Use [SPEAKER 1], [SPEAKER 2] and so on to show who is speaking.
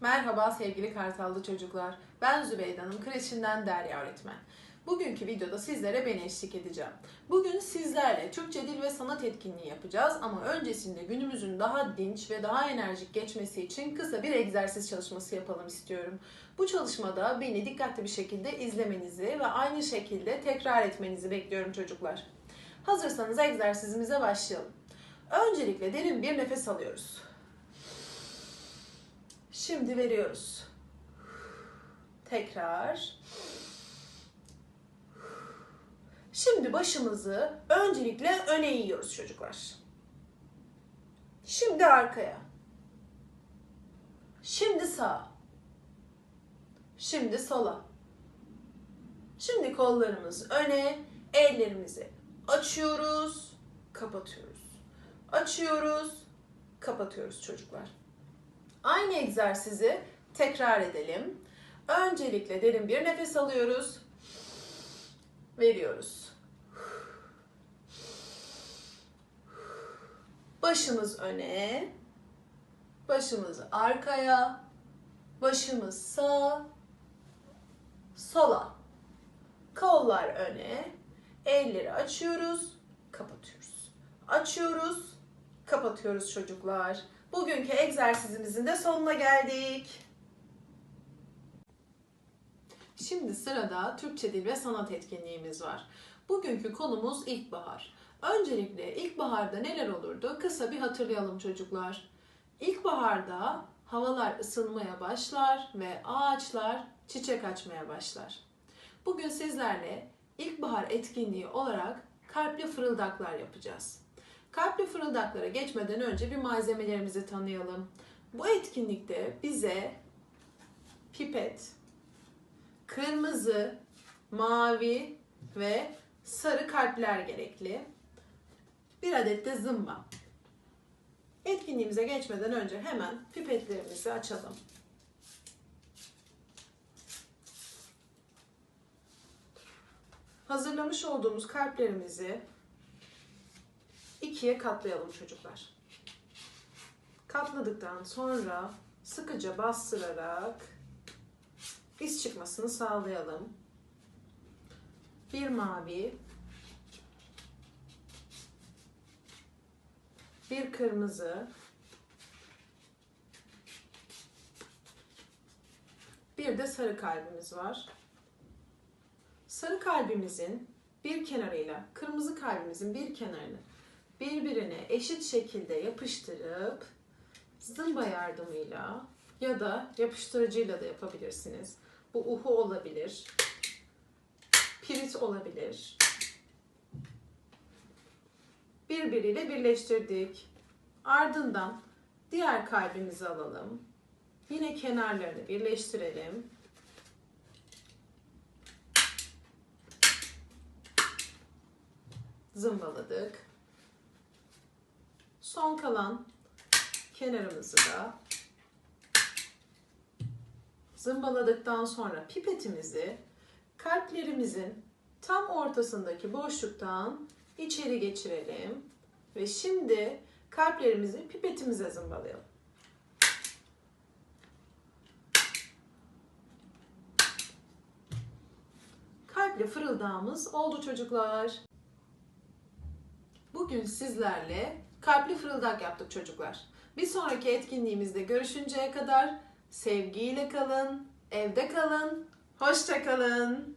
[SPEAKER 1] Merhaba sevgili Kartallı çocuklar. Ben Zübeyde Hanım, kreşinden Derya öğretmen. Bugünkü videoda sizlere ben eşlik edeceğim. Bugün sizlerle Türkçe dil ve sanat etkinliği yapacağız ama öncesinde günümüzün daha dinç ve daha enerjik geçmesi için kısa bir egzersiz çalışması yapalım istiyorum. Bu çalışmada beni dikkatli bir şekilde izlemenizi ve aynı şekilde tekrar etmenizi bekliyorum çocuklar. Hazırsanız egzersizimize başlayalım. Öncelikle derin bir nefes alıyoruz. Şimdi veriyoruz. Tekrar. Şimdi başımızı öncelikle öne eğiyoruz çocuklar. Şimdi arkaya. Şimdi sağa. Şimdi sola. Şimdi kollarımız öne, ellerimizi açıyoruz, kapatıyoruz. Açıyoruz, kapatıyoruz çocuklar. Aynı egzersizi tekrar edelim. Öncelikle derin bir nefes alıyoruz. Veriyoruz. Başımız öne, başımız arkaya, başımız sağ, sola. Kollar öne, elleri açıyoruz, kapatıyoruz. Açıyoruz, kapatıyoruz çocuklar. Bugünkü egzersizimizin de sonuna geldik. Şimdi sırada Türkçe Dil ve Sanat etkinliğimiz var. Bugünkü konumuz ilkbahar. Öncelikle ilkbaharda neler olurdu? Kısa bir hatırlayalım çocuklar. İlkbaharda havalar ısınmaya başlar ve ağaçlar çiçek açmaya başlar. Bugün sizlerle ilkbahar etkinliği olarak kalpli fırıldaklar yapacağız. Kalpli fırıldaklara geçmeden önce bir malzemelerimizi tanıyalım. Bu etkinlikte bize pipet, kırmızı, mavi ve sarı kalpler gerekli. Bir adet de zımba. Etkinliğimize geçmeden önce hemen pipetlerimizi açalım. Hazırlamış olduğumuz kalplerimizi ikiye katlayalım çocuklar. Katladıktan sonra sıkıca bastırarak iz çıkmasını sağlayalım. Bir mavi, bir kırmızı, bir de sarı kalbimiz var. Sarı kalbimizin bir kenarıyla kırmızı kalbimizin bir kenarını birbirine eşit şekilde yapıştırıp zımba yardımıyla ya da yapıştırıcıyla da yapabilirsiniz. Bu uhu olabilir, pirit olabilir. Birbiriyle birleştirdik. Ardından diğer kalbimizi alalım. Yine kenarlarını birleştirelim. Zımbaladık. Son kalan kenarımızı da zımbaladıktan sonra pipetimizi kalplerimizin tam ortasındaki boşluktan içeri geçirelim ve şimdi kalplerimizi pipetimize zımbalayalım. Kalple fırıldağımız oldu çocuklar. Bugün sizlerle kalpli fırıldak yaptık çocuklar. Bir sonraki etkinliğimizde görüşünceye kadar sevgiyle kalın, evde kalın, hoşça kalın.